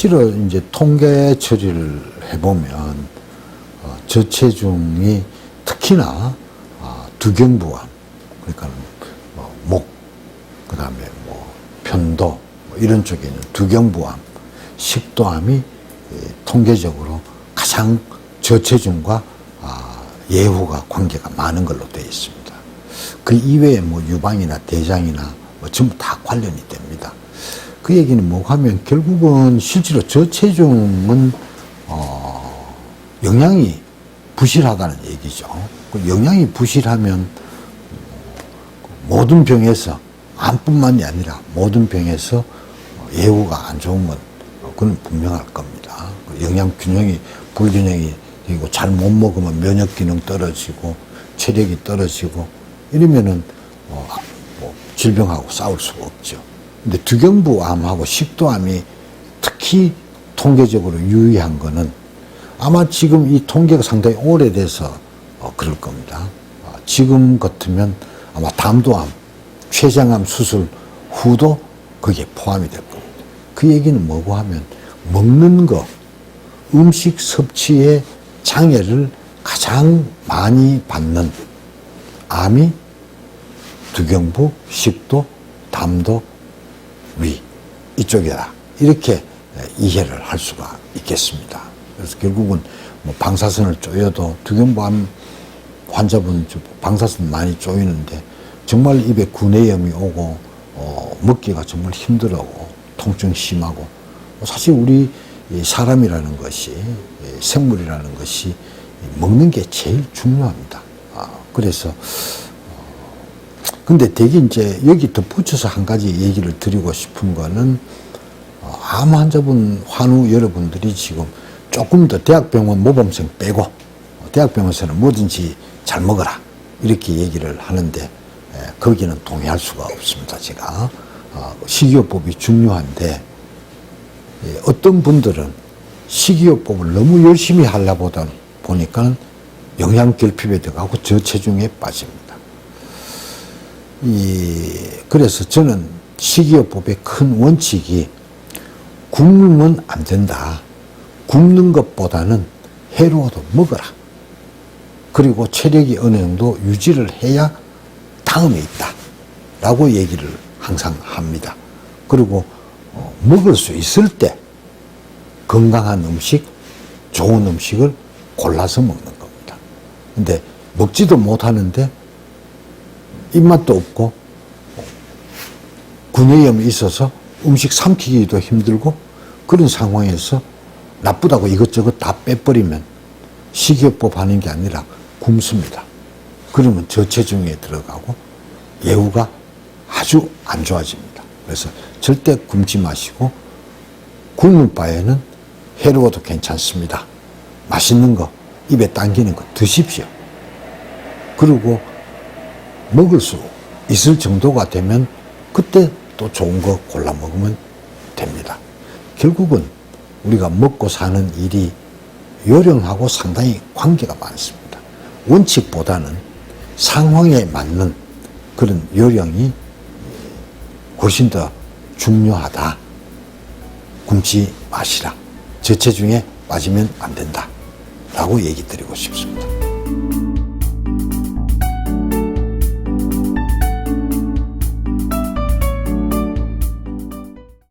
실제로 이제 통계 처리를 해보면 어, 저체중이 특히나 어, 두경부암 그러니까 뭐 목, 그 다음에 뭐 편도 뭐 이런 쪽에 있는 두경부암, 식도암이 예, 통계적으로 가장 저체중과 아, 예후가 관계가 많은 걸로 되어 있습니다. 그 이외에 뭐 유방이나 대장이나 뭐 전부 다 관련이 됩니다. 그 얘기는 뭐가 하면 결국은 실제로 저체중은 어, 영양이 부실하다는 얘기죠. 그 영양이 부실하면 모든 병에서 암뿐만이 아니라 모든 병에서 예후가 안 좋은 건 그건 분명할 겁니다. 그 영양 균형이 불균형이 되고 잘 못 먹으면 면역 기능 떨어지고 체력이 떨어지고 이러면은 어, 뭐 질병하고 싸울 수가 없죠. 근데 두경부암하고 식도암이 특히 통계적으로 유의한 거는 아마 지금 이 통계가 상당히 오래돼서 어, 그럴 겁니다. 어, 지금 같으면 아마 담도암, 췌장암 수술 후도 거기에 포함이 될 겁니다. 그 얘기는 뭐고 하면 먹는 거, 음식 섭취의 장애를 가장 많이 받는 암이 두경부, 식도, 담도, 위 이쪽이다 이렇게 이해를 할 수가 있겠습니다. 그래서 결국은 뭐 방사선을 쪼여도 두경부암 환자분 방사선 많이 쪼이는데 정말 입에 구내염이 오고 어, 먹기가 정말 힘들고 통증 심하고 사실 우리 이 사람이라는 것이 이 생물이라는 것이 먹는 게 제일 중요합니다. 아, 그래서 근데 대개 이제 여기 덧붙여서 한 가지 얘기를 드리고 싶은 거는 어, 암 환자분 환우 여러분들이 지금 조금 더 대학병원 모범생 빼고 어, 대학병원에서는 뭐든지 잘 먹어라 이렇게 얘기를 하는데 에, 거기는 동의할 수가 없습니다. 제가 어, 식이요법이 중요한데 예, 어떤 분들은 식이요법을 너무 열심히 하려 보다 보니까 영양 결핍에 들어가고 저체중에 빠집니다. 이 그래서 저는 식이요법의 큰 원칙이 굶으면 안 된다. 굶는 것보다는 해로워도 먹어라. 그리고 체력이 어느 정도 유지를 해야 다음에 있다. 라고 얘기를 항상 합니다. 그리고 어, 먹을 수 있을 때 건강한 음식, 좋은 음식을 골라서 먹는 겁니다. 근데 먹지도 못하는데 입맛도 없고 구내염이 있어서 음식 삼키기도 힘들고 그런 상황에서 나쁘다고 이것저것 다 빼버리면 식이요법 하는 게 아니라 굶습니다. 그러면 저체중에 들어가고 예후가 아주 안 좋아집니다. 그래서 절대 굶지 마시고 굶을 바에는 해로워도 괜찮습니다. 맛있는 거, 입에 당기는 거 드십시오. 그리고 먹을 수 있을 정도가 되면 그때 또 좋은 거 골라 먹으면 됩니다. 결국은 우리가 먹고 사는 일이 요령하고 상당히 관계가 많습니다. 원칙보다는 상황에 맞는 그런 요령이 훨씬 더 중요하다. 굶지 마시라. 저체중에 빠지면 안 된다. 라고 얘기 드리고 싶습니다.